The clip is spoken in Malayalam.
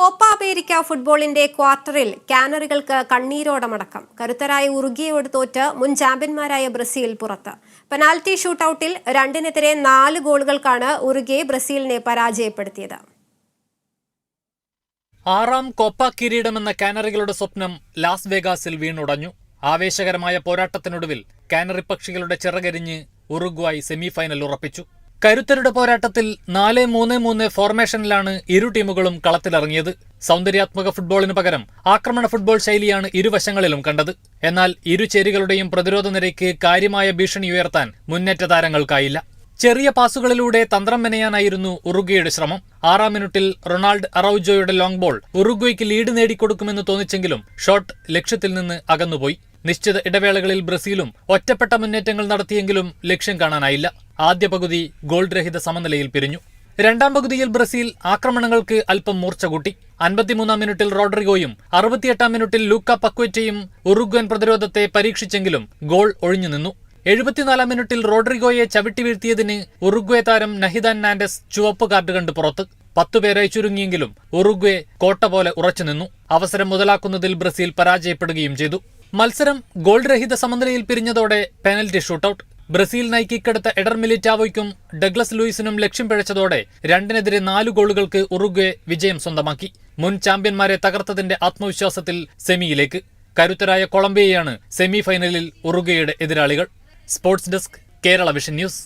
കോപ്പ അമേരിക്ക ഫുട്ബോളിന്റെ ക്വാർട്ടറിൽ കാനറികൾക്ക് കണ്ണീരോടമടക്കം. കരുത്തരായ ഉറുഗിയോട് തോറ്റ് മുൻ ചാമ്പ്യന്മാരായ ബ്രസീൽ പുറത്ത്. പെനാൽറ്റി ഷൂട്ടൌട്ടിൽ രണ്ടിനെതിരെ നാല് ഗോളുകൾക്കാണ് ഉറുഗെ ബ്രസീലിനെ പരാജയപ്പെടുത്തിയത്. ആറാം കോപ്പ കിരീടമെന്ന കാനറികളുടെ സ്വപ്നം ലാസ് വേഗാസിൽ വീണുടഞ്ഞു. ആവേശകരമായ പോരാട്ടത്തിനൊടുവിൽ കാനറി പക്ഷികളുടെ ചിറകരിഞ്ഞ് ഉറുഗ്വായ് സെമിഫൈനൽ ഉറപ്പിച്ചു. കരുത്തരുടെ പോരാട്ടത്തിൽ നാല് മൂന്ന് മൂന്ന് ഫോർമേഷനിലാണ് ഇരു ടീമുകളും കളത്തിലിറങ്ങിയത്. സൗന്ദര്യാത്മക ഫുട്ബോളിന് പകരം ആക്രമണ ഫുട്ബോൾ ശൈലിയാണ് ഇരുവശങ്ങളിലും കണ്ടത്. എന്നാൽ ഇരു ചേരികളുടെയും പ്രതിരോധ നിരയ്ക്ക് കാര്യമായ ഭീഷണി ഉയർത്താൻ മുന്നേറ്റ താരങ്ങൾക്കായില്ല. ചെറിയ പാസുകളിലൂടെ തന്ത്രം മെനയാനായിരുന്നു ഉറുഗ്വയുടെ ശ്രമം. ആറാം മിനിറ്റിൽ റൊണാൾഡ് അറൌജോയുടെ ലോങ് ബോൾ ഉറുഗ്വയ്ക്ക് ലീഡ് നേടിക്കൊടുക്കുമെന്ന് തോന്നിച്ചെങ്കിലും ഷോട്ട് ലക്ഷ്യത്തിൽ നിന്ന് അകന്നുപോയി. നിശ്ചിത ഇടവേളകളിൽ ബ്രസീലും ഒറ്റപ്പെട്ട മുന്നേറ്റങ്ങൾ നടത്തിയെങ്കിലും ലക്ഷ്യം കാണാനായില്ല. ആദ്യ പകുതി ഗോൾ രഹിത സമനിലയിൽ പിരിഞ്ഞു. രണ്ടാം പകുതിയിൽ ബ്രസീൽ ആക്രമണങ്ങൾക്ക് അല്പം മൂർച്ച കൂട്ടി. അൻപത്തിമൂന്നാം മിനിറ്റിൽ റോഡ്രിഗോയും അറുപത്തിയെട്ടാം മിനിറ്റിൽ ലൂക്ക പക്വറ്റയും ഉറുഗ്വൻ പ്രതിരോധത്തെ പരീക്ഷിച്ചെങ്കിലും ഗോൾ ഒഴിഞ്ഞു നിന്നു. എഴുപത്തിനാലാം മിനിറ്റിൽ റോഡ്രിഗോയെ ചവിട്ടി വീഴ്ത്തിയതിന് ഉറുഗ്വേ താരം നഹിദാൻ നാൻഡസ് ചുവപ്പ് കാർഡ് കണ്ട് പുറത്ത്. പത്തുപേരായി ചുരുങ്ങിയെങ്കിലും ഉറുഗ്വേ കോട്ട പോലെ ഉറച്ചുനിന്നു അവസരം മുതലാക്കുന്നതിൽ ബ്രസീൽ പരാജയപ്പെടുകയും ചെയ്തു. മത്സരം ഗോൾ രഹിത സമനിലയിൽ പിരിഞ്ഞതോടെ പെനൽറ്റി ഷൂട്ടൌട്ട്. ബ്രസീൽ നൈക്കിക്കെടുത്ത എഡർ മിലിറ്റാവോയ്ക്കും ഡഗ്ലസ് ലൂയിസിനും ലക്ഷ്യം പിഴച്ചതോടെ രണ്ടിനെതിരെ നാല് ഗോളുകൾക്ക് ഉറുഗ്വെ വിജയം സ്വന്തമാക്കി. മുൻ ചാമ്പ്യന്മാരെ തകർത്തതിന്റെ ആത്മവിശ്വാസത്തിൽ സെമിയിലേക്ക്. കരുത്തരായ കൊളംബിയയാണ് സെമി ഫൈനലിൽ ഉറുഗ്വയുടെ എതിരാളികൾ. Sports desk Kerala vision news.